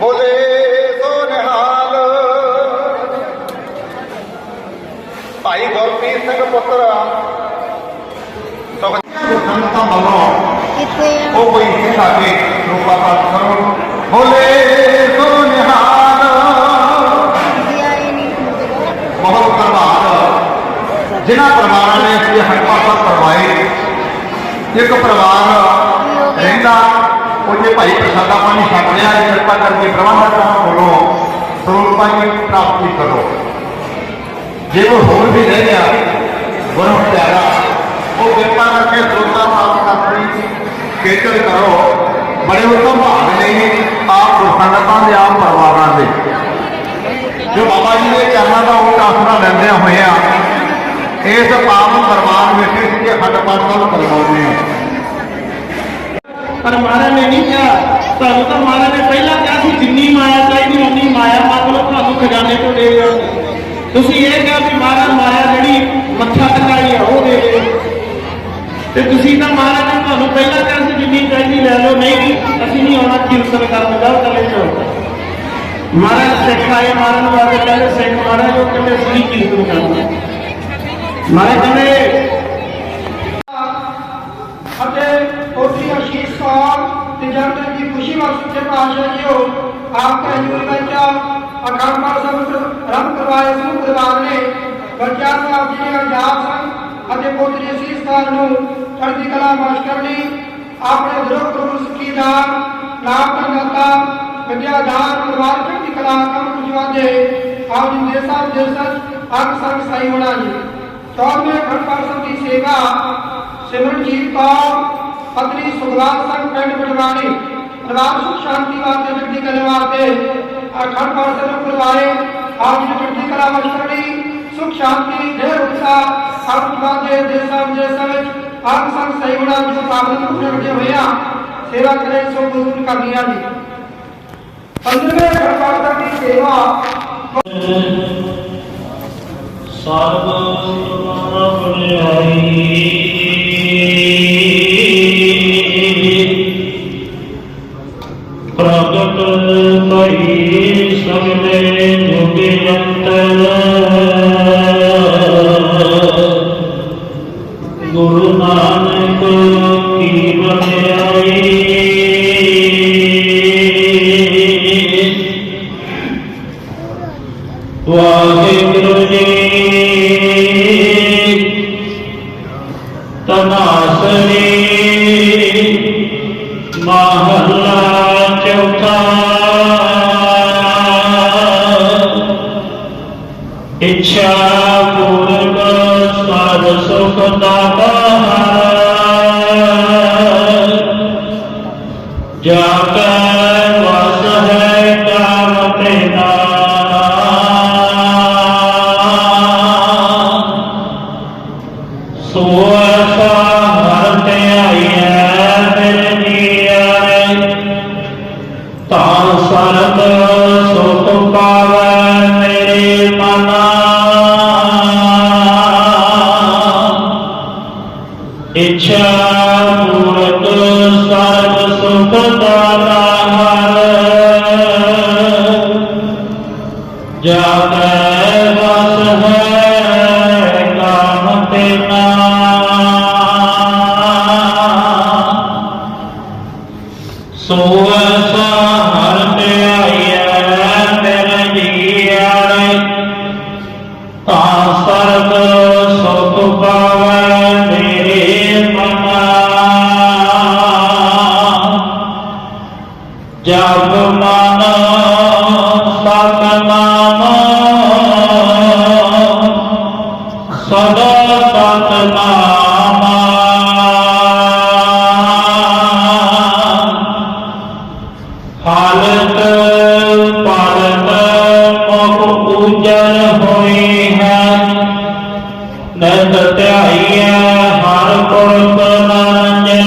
ਬੋਲੇ ਸੋ ਨਿਹਾਲ ਭਾਈ ਗੁਰਪ੍ਰੀਤ ਸਿੰਘ ਪੁੱਤਰ ਸੰਤਾਂ ਵੱਲੋਂ ਉਹ ਕੋਈ ਸਿੱਖਾ ਕੇ ਰੂਪਾ ਪਾਠ ਕਰੋ ਬੋਲੇ ਸੋ ਨਿਹਾਲ ਬਹੁਤ ਧੰਨਵਾਦ। ਜਿਨ੍ਹਾਂ ਪਰਿਵਾਰਾਂ ਨੇ ਇਸ ਹੜਪਾ ਸਾਹਿਬ ਕਰਵਾਏ ਇੱਕ ਪਰਿਵਾਰ ਉਹਦੇ ਭਾਈ ਪ੍ਰਸਾਦਾ ਪਾਣੀ ਛਕ ਲਿਆ ਇਹ ਕਿਰਪਾ ਕਰਕੇ ਪ੍ਰਬੰਧਕਾਂ ਕੋਲੋਂ ਸਰੂਪ ਪਾਣੀ ਪ੍ਰਾਪਤੀ ਕਰੋ। ਜੇ ਉਹ ਹੋਰ ਵੀ ਰਹਿ ਗਿਆ ਗੁਰੂ ਪਿਆਰਾ, ਉਹ ਕਿਰਪਾ ਕਰਕੇ ਸਰੋਤਾ ਪ੍ਰਾਪਤ ਕਰਨੀ ਕੇਚਰ ਕਰੋ। ਬੜੇ ਉਤਮ ਭਾਗ ਨੇ ਆਪ ਗੁਰਸੰਗਤਾਂ ਦੇ, ਆਪ ਪਰਿਵਾਰਾਂ ਦੇ। ਜੋ ਬਾਬਾ ਜੀ ਦੇ ਚਰਨਾਂ ਦਾ ਉਹ ਆਸਰਾ ਲੈਂਦਿਆਂ ਹੋਇਆਂ, ਇਸ ਪਾਵਨ ਦਰਬਾਰ ਵਿੱਚ ਸ੍ਰੀ ਅਖੰਡ ਪਾਠ ਸਾਹਿਬ ਕਰਵਾਉਂਦੇ ਹਾਂ ਪਰ ਮਹਾਰਾਜ ਨੇ ਨਹੀਂ ਕਿਹਾ। ਤੁਹਾਨੂੰ ਤਾਂ ਮਹਾਰਾਜ ਨੇ ਪਹਿਲਾਂ ਕਿਹਾ ਸੀ, ਜਿੰਨੀ ਮਾਇਆ ਚਾਹੀਦੀ ਉਨੀ ਮਾਇਆ ਮੰਗ ਲਓ, ਤੁਹਾਨੂੰ ਖਜ਼ਾਨੇ ਤੋਂ ਦੇ ਦੇਣਗੇ ਤੁਸੀਂ ਇਹ ਕਿਹਾ ਵੀ ਮਹਾਰਾਜ ਮਾਇਆ ਜਿਹੜੀ ਮੱਥਾ ਟਕਾਈ ਆ, ਉਹ ਦੇ ਦੇ ਤੇ ਤੁਸੀਂ ਤਾਂ ਮਹਾਰਾਜ ਨੇ ਤੁਹਾਨੂੰ ਪਹਿਲਾਂ ਕਿਹਾ ਸੀ, ਜਿੰਨੀ ਚਾਹੀਦੀ ਲੈ ਲਓ, ਨਹੀਂ ਅਸੀਂ ਨਹੀਂ ਆਉਣਾ ਕੀਰਤਨ ਕਰਨ ਦਾ ਚਲੇ ਜਾਓ। ਮਹਾਰਾਜ ਸਿੱਖ ਆਏ ਮਾਰਨ ਵਾਲੇ ਕਹਿੰਦੇ, ਸਿੱਖ ਮਹਾਰਾਜ, ਉਹ ਕਹਿੰਦੇ, ਅਸੀਂ ਕੀਰਤਨ ਕਰਨਾ। ਮਹਾਰਾਜ ਕਹਿੰਦੇ ਅਤੇ ਕੋਟੀ ਅਸ਼ੀਸ਼ ਕੌਰ ਤੇ ਜਨਮ ਦੀ ਖੁਸ਼ੀ ਵਾਸਤੇ ਸੱਚੇ ਪਾਤਸ਼ਾਹ ਜੀਓ ਆਪ ਕਾ ਜੀਵਨ ਵਿੱਚ ਅਖੰਡ ਪਾਠ ਸਾਹਿਬ ਰੰਗ ਕਰਵਾਏ ਸਮੂਹ ਪਰਿਵਾਰ ਨੇ। ਬੱਚਾ ਸਾਹਿਬ ਜੀ ਅਰਦਾਸ ਸਨ ਅਤੇ ਪੋਤਰੀ ਅਸ਼ੀਸ਼ ਕੌਰ ਨੂੰ ਚੜ੍ਹਦੀ ਕਲਾ ਬਖਸ਼ ਕਰਨੀ, ਆਪਣੇ ਵਿਰੋਧ ਪ੍ਰਭੂ ਸਿੱਖੀ ਦਾ ਨਾਮ ਕਰਨਾਤਾ ਵਿਦਿਆ ਪਰਿਵਾਰ ਚੜ੍ਹਦੀ ਕਲਾ ਕੰਮ ਪੁਜਵਾਦੇ ਆਪ ਜੀ ਦੇ ਸਾਹਿਬ ਦੇ ਸੱਚ ਅੰਗ ਸੰਗ ਸਾਈ ਹੋਣਾ ਜੀ। ਚੌਦਵੇਂ ਅਖੰਡ ਪਾਠ ਦੀ ਸੇਵਾ, ਸਿਮਰਨਜੀਤ ਕੌਰ, ਪਤਨੀ ਸੁਖਲਾਲ ਸਿੰਘ ਪਿੰਡ ਪਟਵਾਣੀ ਪਰਿਵਾਰ ਸੁਖ ਸ਼ਾਂਤੀ ਵਾਸਤੇ ਜਗਦੀ ਕਲੇ ਵਾਸਤੇ ਅਖੰਡ ਪਾਠ ਸਾਹਿਬ ਪਰਿਵਾਰੇ ਆਪ ਜੀ ਚੜ੍ਹਦੀ ਕਲਾ ਵਿੱਚ ਸੁਖ, ਸ਼ਾਂਤੀ ਦੇ ਉਤਸਾ ਸਭ ਵਾਦੇ ਦੇ ਸਭ ਦੇ ਸਭ ਆਪ ਸੰਗ ਸਹੀ ਹੋਣਾ ਜੋ ਸਾਬਤ ਪੂਰਨ ਹੋਇਆ ਸੇਵਾ ਕਰੇ ਸੋ ਪੂਰਨ ਕਰਨੀਆਂ ਜੀ। ਪੰਦਰਵੇਂ ਅਖੰਡ ਪਾਠ ਦੀ ਸੇਵਾ। ਸਰਬ ਬਲਿਆਈ ਅੰਤਰ ਗੁਰੂ ਨਾਨਕ ਕੀ ਬਲਿਆਈ ਚੌਥਾ ਇੱਛਾ ਪੂਰਕ ਸਰ ਸੁਖ ਦਾਤਾ ਜਾ ਕੈ ਵਸ ਹੈ ਕਾਮ ਤੇਨਾ ਸੋ ਹਰ ਤੇ ਆਈਐ ਮੇਰੇ ਜੀਐ ਤਾਂ ਸਰਬ ਸੁਖ ਪਾਵੈ ਜਾ ਕੈ ਵਸ ਹੈ ਕਾਮ ਤੇਨਾ। ਸੋ ਐਸਾ ਤੇ ਆਈਐ ਮੇਰੇ ਜੀਆਣੇ ਤਾਂ ਸਰਬ ਸੁਖ ਪਾਵੈ ਮੇਰੇ ਮਨਾ। ਜਪ ਮਨ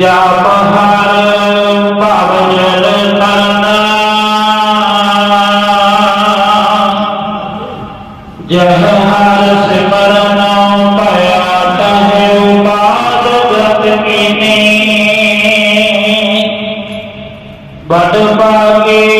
ਜਪ ਹਰ ਭਵ ਜਲ ਤਰਨਾ। ਜਹ ਹਰ ਸਿਮਰਨ ਭਇਆ ਤਹਿ ਉਪਾਦ ਗਤ ਕੀਨੀ। ਬੜ ਪਾਗੇ